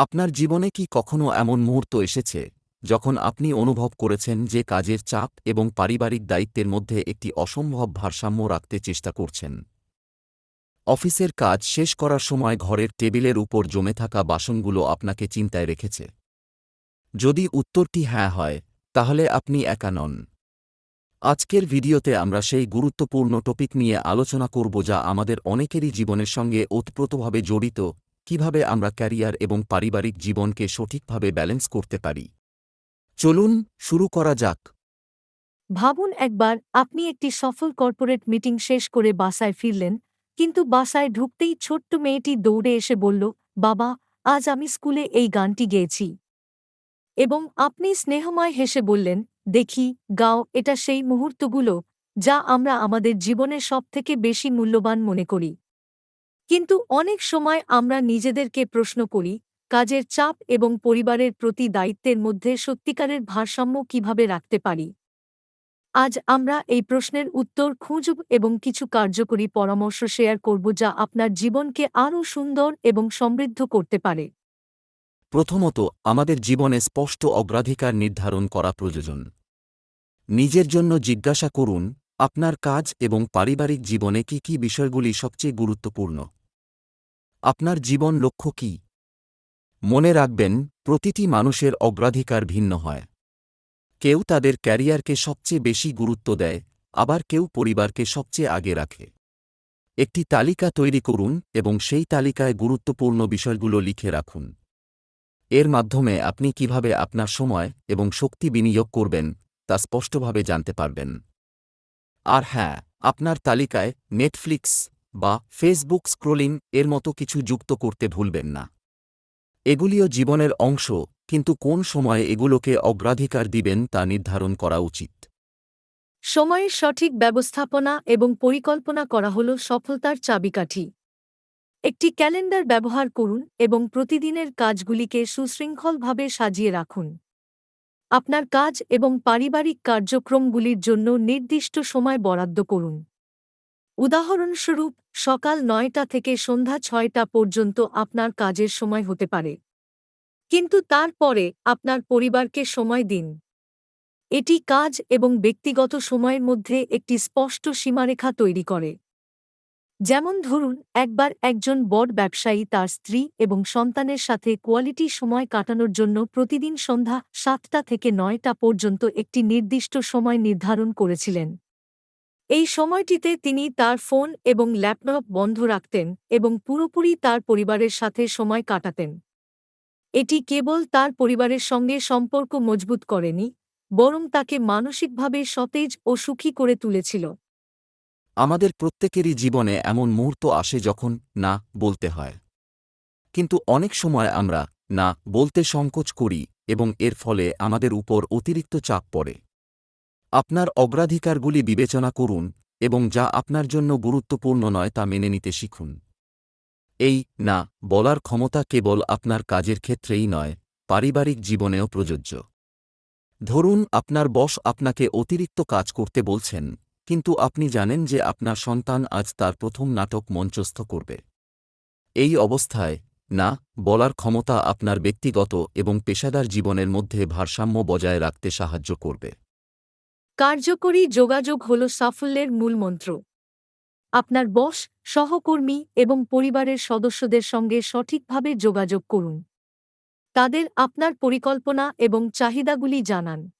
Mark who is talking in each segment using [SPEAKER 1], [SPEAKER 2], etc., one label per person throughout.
[SPEAKER 1] আপনার জীবনে কি কখনো এমন মুহূর্ত এসেছে, যখন আপনি অনুভব করেছেন যে কাজের চাপ এবং পারিবারিক দায়িত্বের মধ্যে একটি অসম্ভব ভারসাম্য রাখতে চেষ্টা করছেন? অফিসের কাজ শেষ করার সময় ঘরের টেবিলের উপর জমে থাকা বাসনগুলো আপনাকে চিন্তায় রেখেছে। যদি উত্তরটি হ্যাঁ হয়, তাহলে আপনি একা নন। আজকের ভিডিওতে আমরা সেই গুরুত্বপূর্ণ টপিক নিয়ে আলোচনা করব যা আমাদের অনেকেরই জীবনের সঙ্গে ওতপ্রোতভাবে জড়িত কীভাবে আমরা ক্যারিয়ার এবং পারিবারিক জীবনকে সঠিকভাবে ব্যালেন্স করতে পারি? চলুন শুরু করা যাক।
[SPEAKER 2] ভাবুন একবার, আপনি একটি সফল কর্পোরেট মিটিং শেষ করে বাসায় ফিরলেন, কিন্তু বাসায় ঢুকতেই ছোট্ট মেয়েটি দৌড়ে এসে বলল, বাবা, আজ আমি স্কুলে এই গানটি গেয়েছি। এবং আপনি স্নেহময় হেসে বললেন, দেখি, গাও, এটা সেই মুহূর্তগুলো যা আমরা আমাদের জীবনের সবথেকে বেশি মূল্যবান মনে করি। কিন্তু অনেক সময় আমরা নিজেদেরকে প্রশ্ন করি, কাজের চাপ এবং পরিবারের প্রতি দায়িত্বের মধ্যে সত্যিকারের ভারসাম্য কীভাবে রাখতে পারি? আজ আমরা এই প্রশ্নের উত্তর খুঁজব এবং কিছু কার্যকরী পরামর্শ শেয়ার করব যা আপনার জীবনকে আরও সুন্দর এবং সমৃদ্ধ করতে পারে।
[SPEAKER 1] প্রথমত, আমাদের জীবনে স্পষ্ট অগ্রাধিকার নির্ধারণ করা প্রয়োজন। নিজের জন্য জিজ্ঞাসা করুন, আপনার কাজ এবং পারিবারিক জীবনে কি কি বিষয়গুলি সবচেয়ে গুরুত্বপূর্ণ? আপনার জীবন লক্ষ্য কি? মনে রাখবেন, প্রতিটি মানুষের অগ্রাধিকার ভিন্ন হয়। কেউ তাদের ক্যারিয়ারকে সবচেয়ে বেশি গুরুত্ব দেয়, আবার কেউ পরিবারকে সবচেয়ে আগে রাখে। একটি তালিকা তৈরি করুন এবং সেই তালিকায় গুরুত্বপূর্ণ বিষয়গুলো লিখে রাখুন। এর মাধ্যমে আপনি কীভাবে আপনার সময় এবং শক্তি বিনিয়োগ করবেন, তা স্পষ্টভাবে জানতে পারবেন। আর হ্যাঁ আপনার তালিকায় নেটফ্লিক্স বা ফেসবুক স্ক্রোলিং এর মতো কিছু যুক্ত করতে ভুলবেন না। এগুলিও জীবনের অংশ, কিন্তু কোন সময়ে এগুলোকে অগ্রাধিকার দিবেন তা নির্ধারণ করা উচিত।
[SPEAKER 2] সময়ের সঠিক ব্যবস্থাপনা এবং পরিকল্পনা করা হল সফলতার চাবিকাঠি। একটি ক্যালেন্ডার ব্যবহার করুন এবং প্রতিদিনের কাজগুলিকে সুশৃঙ্খলভাবে সাজিয়ে রাখুন। আপনার কাজ এবং পারিবারিক কার্যক্রমগুলির জন্য নির্দিষ্ট সময় বরাদ্দ করুন। উদাহরণস্বরূপ সকাল নয়টা থেকে সন্ধ্যা ছয়টা পর্যন্ত আপনার কাজের সময় হতে পারে। কিন্তু তারপরে আপনার পরিবারকে সময় দিন। এটি কাজ এবং ব্যক্তিগত সময়ের মধ্যে একটি স্পষ্ট সীমারেখা তৈরি করে। যেমন ধরুন, একবার একজন বড় ব্যবসায়ী তার স্ত্রী এবং সন্তানের সাথে কোয়ালিটি সময় কাটানোর জন্য প্রতিদিন সন্ধ্যা সাতটা থেকে নয়টা পর্যন্ত একটি নির্দিষ্ট সময় নির্ধারণ করেছিলেন। এই সময়টিতে তিনি তার ফোন এবং ল্যাপটপ বন্ধ রাখতেন এবং পুরোপুরি তার পরিবারের সাথে সময় কাটাতেন। এটি কেবল তার পরিবারের সঙ্গে সম্পর্ক মজবুত করেনি, বরং তাকে মানসিকভাবে সতেজ ও সুখী করে তুলেছিল।
[SPEAKER 1] আমাদের প্রত্যেকেরই জীবনে এমন মুহূর্ত আসে যখন না বলতে হয়। কিন্তু অনেক সময় আমরা না বলতে সংকোচ করি এবং এর ফলে আমাদের উপর অতিরিক্ত চাপ পড়ে। আপনার অগ্রাধিকারগুলি বিবেচনা করুন এবং যা আপনার জন্য গুরুত্বপূর্ণ নয় তা মেনে নিতে শিখুন। এই, না, বলার ক্ষমতা কেবল আপনার কাজের ক্ষেত্রেই নয়, পারিবারিক জীবনেও প্রযোজ্য। ধরুন, আপনার বস আপনাকে অতিরিক্ত কাজ করতে বলছেন, কিন্তু আপনি জানেন যে আপনার সন্তান আজ তার প্রথম নাটক মঞ্চস্থ করবে। এই অবস্থায়, না, বলার ক্ষমতা আপনার ব্যক্তিগত এবং পেশাদার জীবনের মধ্যে ভারসাম্য বজায় রাখতে সাহায্য করবে।
[SPEAKER 2] কার্যকরী যোগাযোগ হল সাফল্যের মূলমন্ত্র আপনার বস, সহকর্মী এবং পরিবারের সদস্যদের সঙ্গে সঠিকভাবে যোগাযোগ করুন। তাদের আপনার পরিকল্পনা এবং চাহিদাগুলি জানান।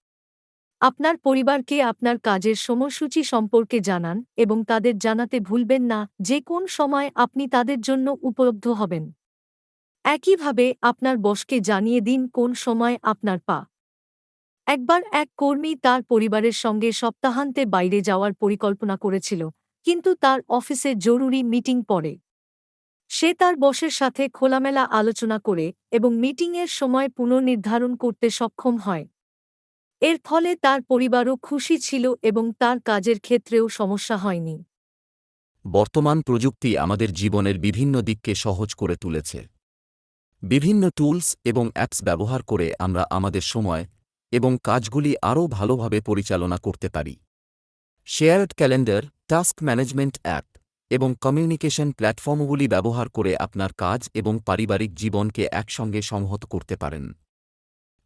[SPEAKER 2] আপনার পরিবারকে আপনার কাজের সময়সূচি সম্পর্কে জানান এবং তাদের জানাতে ভুলবেন না যে কোন সময় আপনি তাদের জন্য উপলব্ধ হবেন। একইভাবে আপনার বসকে জানিয়ে দিন কোন সময় আপনার পা একবার এক কর্মী তার পরিবারের সঙ্গে সপ্তাহান্তে বাইরে যাওয়ার পরিকল্পনা করেছিল, কিন্তু তার অফিসে জরুরি মিটিং পড়ে। সে তার বসের সাথে খোলামেলা আলোচনা করে এবং মিটিংয়ের সময় পুনর্নির্ধারণ করতে সক্ষম হয়। এর ফলে তার পরিবারও খুশি ছিল এবং তার কাজের ক্ষেত্রেও সমস্যা হয়নি।
[SPEAKER 1] বর্তমান প্রযুক্তি আমাদের জীবনের বিভিন্ন দিককে সহজ করে তুলেছে। বিভিন্ন টুলস এবং অ্যাপস ব্যবহার করে আমরা আমাদের সময় এবং কাজগুলি আরও ভালোভাবে পরিচালনা করতে পারি। Shared calendar task management app এবং কমিউনিকেশন প্ল্যাটফর্মগুলি ব্যবহার করে আপনার কাজ এবং পারিবারিক জীবনকে একসঙ্গে সংহত করতে পারেন।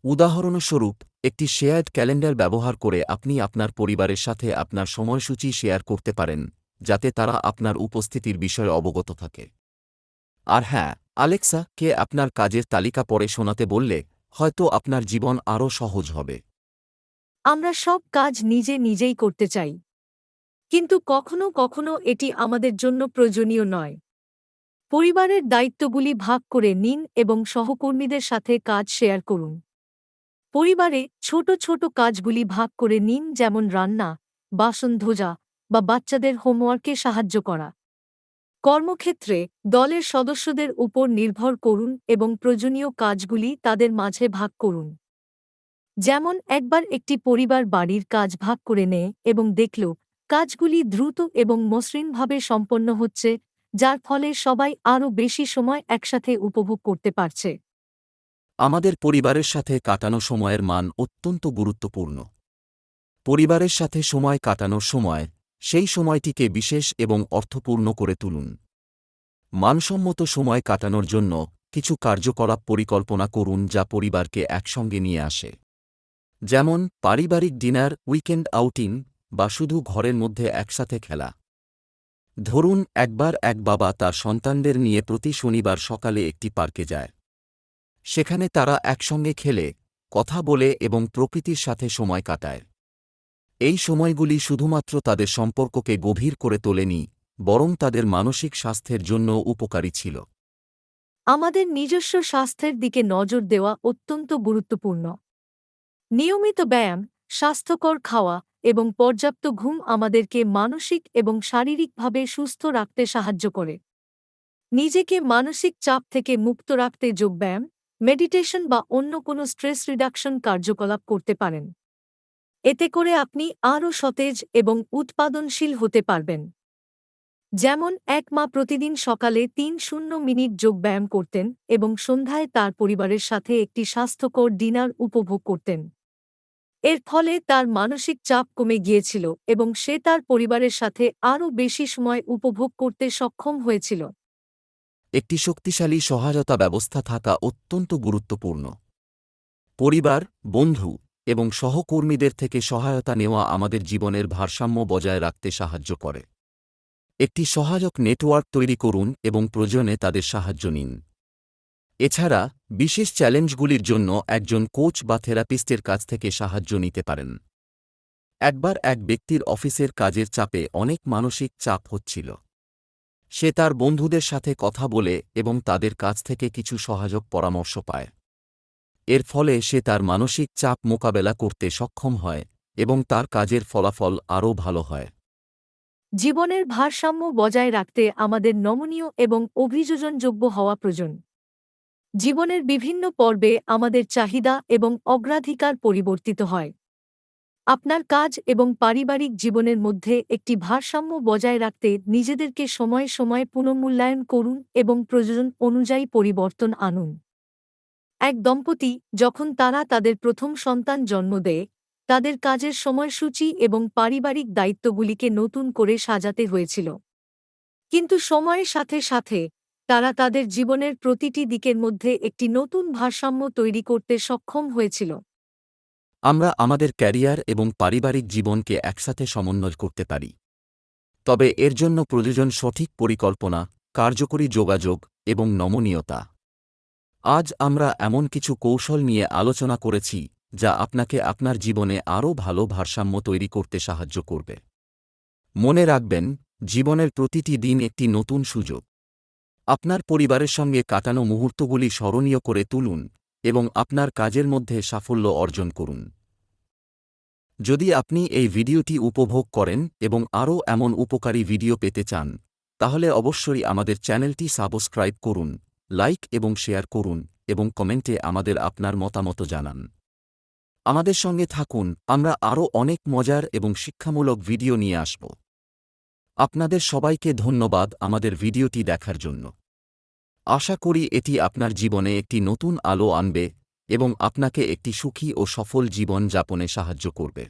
[SPEAKER 1] উদাহরণস্বরূপ, একটি শেয়ার্ড ক্যালেন্ডার ব্যবহার করে আপনি আপনার পরিবারের সাথে আপনার সময়সূচি শেয়ার করতে পারেন, যাতে তারা আপনার উপস্থিতির বিষয়ে অবগত থাকে। আর হ্যাঁ আলেক্সা কে আপনার কাজের তালিকা পরে শোনাতে বললে হয়তো আপনার জীবন আরও সহজ হবে।
[SPEAKER 2] আমরা সব কাজ নিজে নিজেই করতে চাই। কিন্তু কখনো কখনো এটি আমাদের জন্য প্রয়োজনীয় নয়। পরিবারের দায়িত্বগুলি ভাগ করে নিন এবং সহকর্মীদের সাথে কাজ শেয়ার করুন। পরিবারে ছোট ছোট কাজগুলি ভাগ করে নিন যেমন রান্না, বাসন ধোজা বা বাচ্চাদের হোমওয়ার্কে সাহায্য করা। কর্মক্ষেত্রে দলের সদস্যদের উপর নির্ভর করুন এবং প্রয়োজনীয় কাজগুলি তাদের মাঝে ভাগ করুন। যেমন, একবার একটি পরিবার বাড়ির কাজ ভাগ করে নেয় এবং দেখল, কাজগুলি দ্রুত এবং মসৃণভাবে সম্পন্ন হচ্ছে, যার ফলে সবাই আরও বেশি সময় একসাথে উপভোগ করতে পারছে।
[SPEAKER 1] আমাদের পরিবারের সাথে কাটানো সময়ের মান অত্যন্ত গুরুত্বপূর্ণ। পরিবারের সাথে সময় কাটানোর সময় সেই সময়টিকে বিশেষ এবং অর্থপূর্ণ করে তুলুন। মানসম্মত সময় কাটানোর জন্য কিছু কার্যকলাপ পরিকল্পনা করুন যা পরিবারকে একসঙ্গে নিয়ে আসে। যেমন, পারিবারিক ডিনার, উইকেন্ড আউটিং বা শুধু ঘরের মধ্যে একসাথে খেলা। ধরুন, একবার এক বাবা তার সন্তানদের নিয়ে প্রতি শনিবার সকালে একটি পার্কে যায়। সেখানে তারা একসঙ্গে খেলে, কথা বলে এবং প্রকৃতির সাথে সময় কাটায়। এই সময়গুলি শুধুমাত্র তাদের সম্পর্ককে গভীর করে তোলেনি, বরং তাদের মানসিক স্বাস্থ্যের জন্য উপকারী ছিল।
[SPEAKER 2] আমাদের নিজস্ব স্বাস্থ্যের দিকে নজর দেওয়া অত্যন্ত গুরুত্বপূর্ণ। নিয়মিত ব্যায়াম, স্বাস্থ্যকর খাওয়া এবং পর্যাপ্ত ঘুম আমাদেরকে মানসিক এবং শারীরিকভাবে সুস্থ রাখতে সাহায্য করে। নিজেকে মানসিক চাপ থেকে মুক্ত রাখতে যোগব্যায়াম মেডিটেশন বা অন্য কোনো স্ট্রেস রিডাকশন কার্যকলাপ করতে পারেন। এতে করে আপনি আরও সতেজ এবং উৎপাদনশীল হতে পারবেন। যেমন, এক মা প্রতিদিন সকালে তিন শূন্য মিনিট যোগব্যায়াম করতেন এবং সন্ধ্যায় তার পরিবারের সাথে একটি স্বাস্থ্যকর ডিনার উপভোগ করতেন। এর ফলে তার মানসিক চাপ কমে গিয়েছিল এবং সে তার পরিবারের সাথে আরও বেশি সময় উপভোগ করতে সক্ষম হয়েছিল।
[SPEAKER 1] একটি শক্তিশালী সহায়তা ব্যবস্থা থাকা অত্যন্ত গুরুত্বপূর্ণ। পরিবার, বন্ধু এবং সহকর্মীদের থেকে সহায়তা নেওয়া আমাদের জীবনের ভারসাম্য বজায় রাখতে সাহায্য করে। একটি সহায়ক নেটওয়ার্ক তৈরি করুন এবং প্রয়োজনে তাদের সাহায্য নিন। এছাড়া, বিশেষ চ্যালেঞ্জগুলির জন্য একজন কোচ বা থেরাপিস্টের কাছ থেকে সাহায্য নিতে পারেন। একবার এক ব্যক্তির অফিসের কাজের চাপে অনেক মানসিক চাপ হচ্ছিল। সে তার বন্ধুদের সাথে কথা বলে এবং তাদের কাছ থেকে কিছু সহায়ক পরামর্শ পায়। এর ফলে সে তার মানসিক চাপ মোকাবেলা করতে সক্ষম হয় এবং তার কাজের ফলাফল আরও ভালো হয়।
[SPEAKER 2] জীবনের ভারসাম্য বজায় রাখতে আমাদের নমনীয় এবং অভিযোজনযোগ্য হওয়া প্রয়োজন। জীবনের বিভিন্ন পর্বে আমাদের চাহিদা এবং অগ্রাধিকার পরিবর্তিত হয়। আপনার কাজ এবং পারিবারিক জীবনের মধ্যে একটি ভারসাম্য বজায় রাখতে নিজেদেরকে সময়ে সময়ে পুনর্মূল্যায়ন করুন এবং প্রয়োজন অনুযায়ী পরিবর্তন আনুন। এক দম্পতি যখন তারা তাদের প্রথম সন্তান জন্ম দেয়, তাদের কাজের সময়সূচি এবং পারিবারিক দায়িত্বগুলিকে নতুন করে সাজাতে হয়েছিল। কিন্তু সময়ের সাথে সাথে, তারা তাদের জীবনের প্রতিটি দিকের মধ্যে একটি নতুন ভারসাম্য তৈরি করতে সক্ষম হয়েছিল।
[SPEAKER 1] আমরা আমাদের ক্যারিয়ার এবং পারিবারিক জীবনকে একসাথে সমন্বয় করতে পারি। তবে এর জন্য প্রয়োজন সঠিক পরিকল্পনা, কার্যকরী যোগাযোগ এবং নমনীয়তা। আজ আমরা এমন কিছু কৌশল নিয়ে আলোচনা করেছি, যা আপনাকে আপনার জীবনে আরও ভালো ভারসাম্য তৈরি করতে সাহায্য করবে। মনে রাখবেন, জীবনের প্রতিটি দিন একটি নতুন সুযোগ। আপনার পরিবারের সঙ্গে কাটানো মুহূর্তগুলি স্মরণীয় করে তুলুন এবং আপনার কাজের মধ্যে সাফল্য অর্জন করুন। যদি আপনি এই ভিডিওটি উপভোগ করেন এবং আরও এমন উপকারী ভিডিও পেতে চান, তাহলে অবশ্যই আমাদের চ্যানেলটি সাবস্ক্রাইব করুন। লাইক এবং শেয়ার করুন এবং কমেন্টে আমাদের আপনার মতামত জানান। আমাদের সঙ্গে থাকুন, আমরা আরও অনেক মজার এবং শিক্ষামূলক ভিডিও নিয়ে আসব। আপনাদের সবাইকে ধন্যবাদ আমাদের ভিডিওটি দেখার জন্য। আশা করি এটি আপনার জীবনে একটি নতুন আলো আনবে এবং আপনাকে একটি সুখী ও সফল জীবন যাপনে সাহায্য করবে।